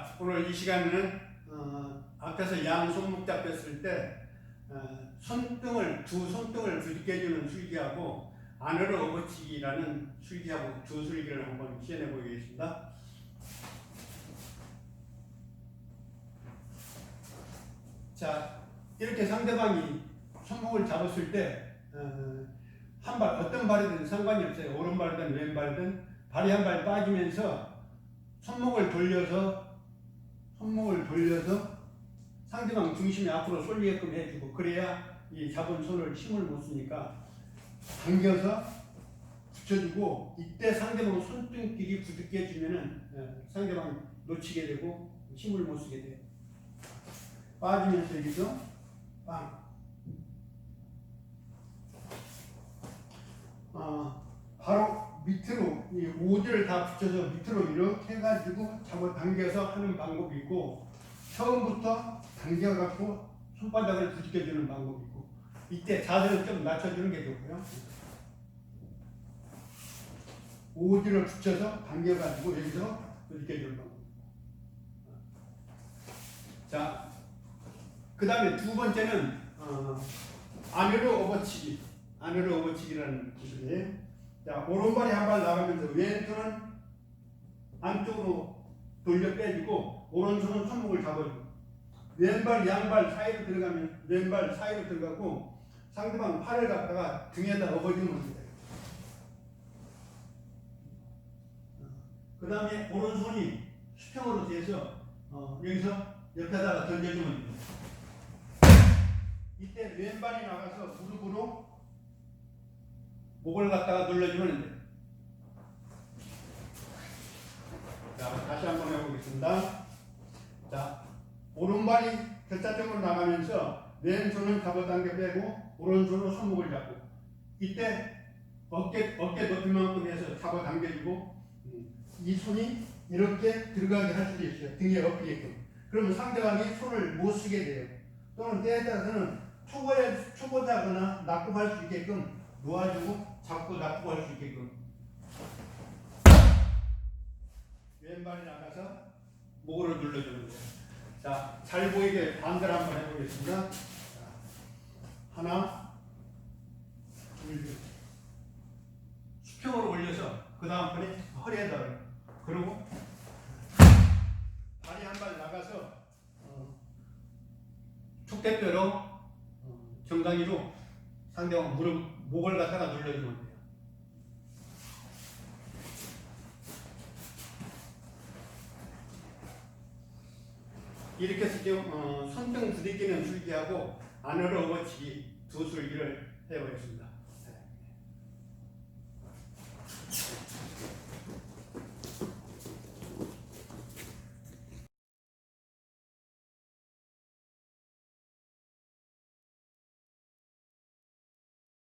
자, 오늘 이 시간에는 어, 앞에서 양 손목 잡혔을 때 어, 손등을 두 손등을 부딪혀주는 술기하고 안으로 업어치기라는 술기하고 두 술기를 한번 시연해 보겠습니다. 자, 이렇게 상대방이 손목을 잡았을 때 어, 한발 어떤 발이든 상관이 없어요. 오른발이든 왼발이든 발이 한 발 빠지면서 손목을 돌려서 손목을 돌려서 상대방 중심이 앞으로 쏠리게끔 해주고 그래야 이 잡은 손을 힘을 못 쓰니까 당겨서 붙여주고 이때 상대방 손등끼리 부딪게 해주면은 어, 상대방이 놓치게 되고 힘을 못 쓰게 돼요. 빠지면서 여기서 빵. 어, 바로 밑으로 이 오지를 다 붙여서 밑으로 이렇게 해가지고 잡아 당겨서 하는 방법이 있고 처음부터 당겨갖고 손바닥을 부딪혀주는 방법이 있고 이때 자세를 좀 낮춰주는 게 좋고요. 오지를 붙여서 당겨가지고 여기서 부딪혀주는 방법. 자, 그 다음에 두 번째는 어, 안으로 업어치기. 안으로 업어치기라는 기술이에요. 자, 오른발이 한 발 나가면서 왼손은 안쪽으로 돌려 빼주고 오른손은 손목을 잡아주고 왼발 양발 사이로 들어가면 왼발 사이로 들어가고 상대방 팔을 갖다가 등에다 업어주면 돼요. 그 다음에 오른손이 수평으로 돼서 어, 여기서 옆에다가 던져주면 됩니다. 이때 왼발이 나가서 무릎으로 목을 갖다가 눌러주면 돼요. 자, 다시 한번 해보겠습니다. 자, 오른발이 결자점으로 나가면서 왼손은 잡아당겨 빼고 오른손으로 손목을 잡고 이때 어깨 어깨 높이만큼 해서 잡아당겨주고 음, 이 손이 이렇게 들어가게 할 수도 있어요. 등에 엎이게끔. 그러면 상대방이 손을 못 쓰게 돼요. 또는 때에 따라서는 초보에 초보자거나 납급할 수 있게끔 놓아주고 잡고 납부할 수 있게끔 왼발이 나가서 목으로 눌러주는 거예요. 자, 잘 보이게 반대로 한번 해보겠습니다. 자, 하나, 둘, 셋. 수평으로 올려서 그 다음 번에 허리에다 그리고 발이 한 발 나가서 어, 촉대뼈로 어, 정강이로 상대방 무릎 목을 갖다가 눌러주면 돼요. 이렇게 해서 어, 손등 부딪히는 술기하고 안으로 업어치기 두 술기를 해보겠습니다.